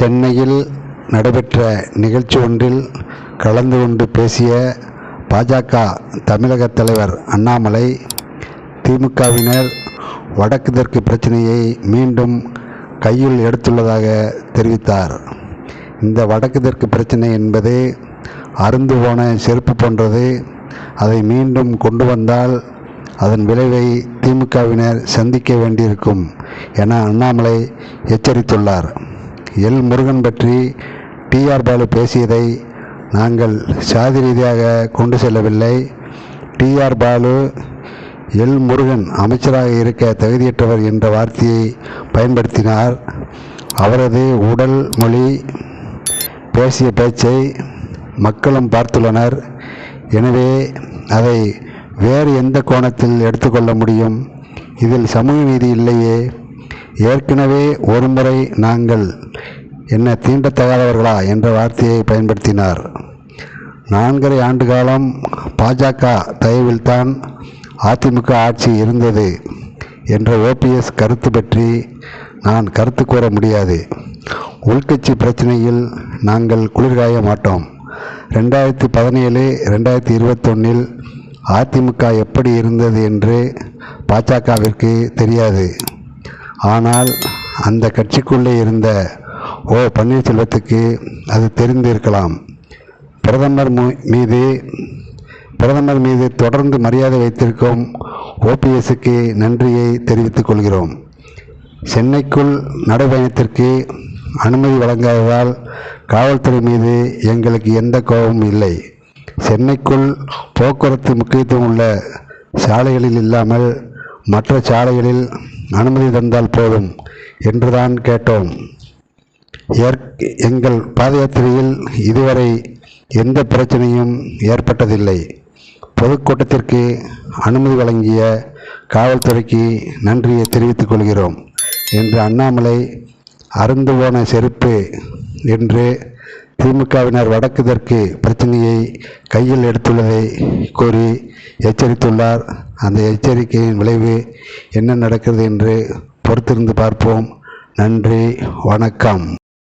சென்னையில் நடைபெற்ற நிகழ்ச்சி ஒன்றில் கலந்து கொண்டு பேசிய பாஜக தமிழக தலைவர் அண்ணாமலை திமுகவினர் வடக்கு தெற்கு பிரச்சனையை மீண்டும் கையில் எடுத்துள்ளதாக தெரிவித்தார். இந்த வடக்கு தெற்கு பிரச்சனை என்பது அருந்து போன செருப்பு போன்றது. அதை மீண்டும் கொண்டு வந்தால் அதன் விளைவை திமுகவினர் சந்திக்க வேண்டியிருக்கும் என அண்ணாமலை எச்சரித்துள்ளார். எல் முருகன் பற்றி டிஆர் பாலு பேசியதை நாங்கள் சாதி ரீதியாக கொண்டு செல்லவில்லை. டிஆர் பாலு எல் முருகன் அமைச்சராக இருக்க தகுதியற்றவர் என்ற வார்த்தையை பயன்படுத்தினார். அவரது உடல் மொழி பேசிய பேச்சை மக்களும் பார்த்துள்ளனர். எனவே அதை வேறு எந்த கோணத்தில் எடுத்துக்கொள்ள முடியும்? இதில் சமூக நீதி இல்லையே. ஏற்கனவே ஒருமுறை நாங்கள் என்ன தீண்டத்தகாதவர்களா என்ற வார்த்தையை பயன்படுத்தினார். நான்கரை ஆண்டு காலம் பாஜக தயவில்தான் அதிமுக ஆட்சி இருந்தது என்ற ஓபிஎஸ் கருத்து பற்றி நான் கருத்து கூற முடியாது. உள்கட்சி பிரச்சனையில் நாங்கள் குளிர்காய மாட்டோம். ரெண்டாயிரத்தி பதினேழு ரெண்டாயிரத்தி இருபத்தொன்னில் அதிமுக எப்படி இருந்தது என்று பாஜகவிற்கு தெரியாது. ஆனால் அந்த கட்சிக்குள்ளே இருந்த ஓ பன்னீர்செல்வத்துக்கு அது தெரிந்திருக்கலாம். பிரதமர் மீது பிரதமர் மீது தொடர்ந்து மரியாதை வைத்திருக்கும் ஓபிஎஸ்க்கு நன்றியை தெரிவித்துக் கொள்கிறோம். சென்னைக்குள் நடைபயணத்திற்கு அனுமதி வழங்காததால் காவல்துறை மீது எங்களுக்கு எந்த கோபமும் இல்லை. சென்னைக்குள் போக்குவரத்து முக்கியத்துவம் உள்ள சாலைகளில் இல்லாமல் மற்ற சாலைகளில் அனுமதி தந்தால் போதும் என்றுதான் கேட்டோம். ஏற்- எங்கள் பாதயாத்திரையில் இதுவரை எந்த பிரச்சனையும் ஏற்பட்டதில்லை. பொதுக்கூட்டத்திற்கு அனுமதி வழங்கிய காவல்துறைக்கு நன்றியை தெரிவித்துக் கொள்கிறோம். என்று அண்ணாமலை அருந்து போன செருப்பு என்று திமுகவினர் வடக்கு தெற்கு பிரச்சனையை கையில் எடுத்துள்ளதை கூறி எச்சரித்துள்ளார். அந்த எச்சரிக்கையின் விளைவு என்ன நடக்கிறது என்று பொறுத்திருந்து பார்ப்போம். நன்றி வணக்கம்.